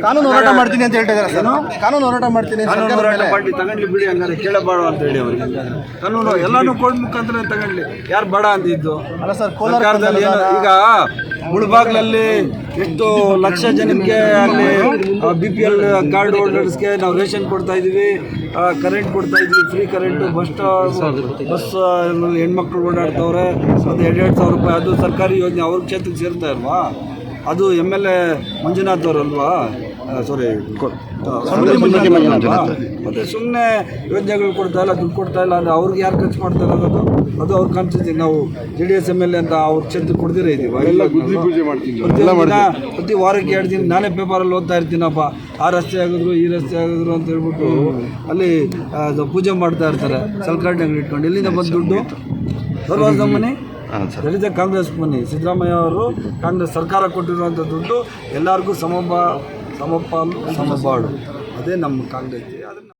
ಕಾನೂನು ಹೋರಾಟ ಮಾಡ್ತೀನಿ ಅಂತ ಹೇಳ್ತಾ ಇದ್ದಾರೆ ಕಾನೂನು ಹೋರಾಟ ಮಾಡ್ತೀನಿ ಮಾಡಿ ತಗೊಂಡ್ಲಿ ಬಿಡಿ ಹಂಗಾರೆ ಕೇಳಬೇಡ ಅಂತ ಹೇಳಿ ಅವರಿಗೆ ಕಾನೂನು ಎಲ್ಲಾನು ಕೋರ್ಟ್ ಮುಖಾಂತರ ತಗೊಂಡ್ಲಿ ಯಾರು ಬೇಡ ಅಂತಿದ್ದು ಅಲ್ಲ ಸರ್ ಕೋಲಾರದಲ್ಲಿ ಈಗ ಮುಳುಬಾಗ್ಲಲ್ಲಿ ಎಷ್ಟು ಲಕ್ಷ ಜನಕ್ಕೆ ಅಲ್ಲಿ ಬಿ ಪಿ ಎಲ್ ಕಾರ್ಡ್ ಹೋಲ್ಡರ್ಸ್ಗೆ ನಾವು ರೇಷನ್ ಕೊಡ್ತಾ ಇದ್ದೀವಿ ಕರೆಂಟ್ ಕೊಡ್ತಾ ಇದ್ವಿ ಫ್ರೀ ಕರೆಂಟು ಬಸ್ ಬಸ್ ಹೆಣ್ಮಕ್ಳು ಓಡಾಡ್ತವ್ರೆ, ಅದು ಎರಡೆರಡು ಸಾವಿರ ರೂಪಾಯಿ, ಅದು ಸರ್ಕಾರಿ ಯೋಜನೆ ಅವ್ರ ಕ್ಷೇತ್ರಕ್ಕೆ ಸೇರ್ತಾ ಇಲ್ವಾ? ಅದು ಎಂ ಎಲ್ ಎ ಮಂಜುನಾಥ್ ಅವರಲ್ವಾ ಸಾರಿ ಮತ್ತೆ ಸುಮ್ಮನೆ ಯೋಜನೆಗಳು ಕೊಡ್ತಾ ಇಲ್ಲ ದುಡ್ಡು ಕೊಡ್ತಾ ಇಲ್ಲ ಅಂದರೆ ಅವ್ರಿಗೆ ಯಾರು ಖರ್ಚು ಮಾಡ್ತಾರೆ ಅನ್ನೋದು? ಅದು ಅವ್ರ ಕಾನ್ಸ್ಟಿಟ್ಯೂನ್ಸಿ. ನಾವು J D S M L A ಅಂತ ಅವ್ರ ಕ್ಷೇತ್ರಕ್ಕೆ ಕೊಡ್ದಿರೇ ಇದೀವಿ. ಎಲ್ಲ ಪೂಜೆ ಮಾಡ್ತೀವಿ ಪ್ರತಿ ವಾರಕ್ಕೆ ಎರಡು ದಿನ ನಾನೇ ಪೇಪರಲ್ಲಿ ಓದ್ತಾ ಇರ್ತೀನಪ್ಪ. ಆ ರಸ್ತೆ ಆಗಿದ್ರು ಈ ರಸ್ತೆ ಆಗಿದ್ರು ಅಂತ ಹೇಳ್ಬಿಟ್ಟು ಅಲ್ಲಿ ಅದು ಪೂಜೆ ಮಾಡ್ತಾ ಇರ್ತಾರೆ. ಸಲ್ಕರ್ಣಿ ಅಂಗಡಿ ಇಟ್ಕೊಂಡು. ಇಲ್ಲಿಂದ ಬಂದು ದುಡ್ಡು? ಸರ್ವಾಸ ಮನೆ? ದಲಿತ ಕಾಂಗ್ರೆಸ್ ಮನೆ. ಸಿದ್ದರಾಮಯ್ಯ ಅವರು ಕಾಂಗ್ರೆಸ್ ಸರ್ಕಾರ ಕೊಟ್ಟಿರುವಂಥ ದುಡ್ಡು ಎಲ್ಲರಿಗೂ ಸಮಬ ಸಮಪಾಲು ಸಮಪಾಡು ಅದೇ ನಮ್ಮ ಕಾಂಗ್ರೆಸ್ ಅದನ್ನು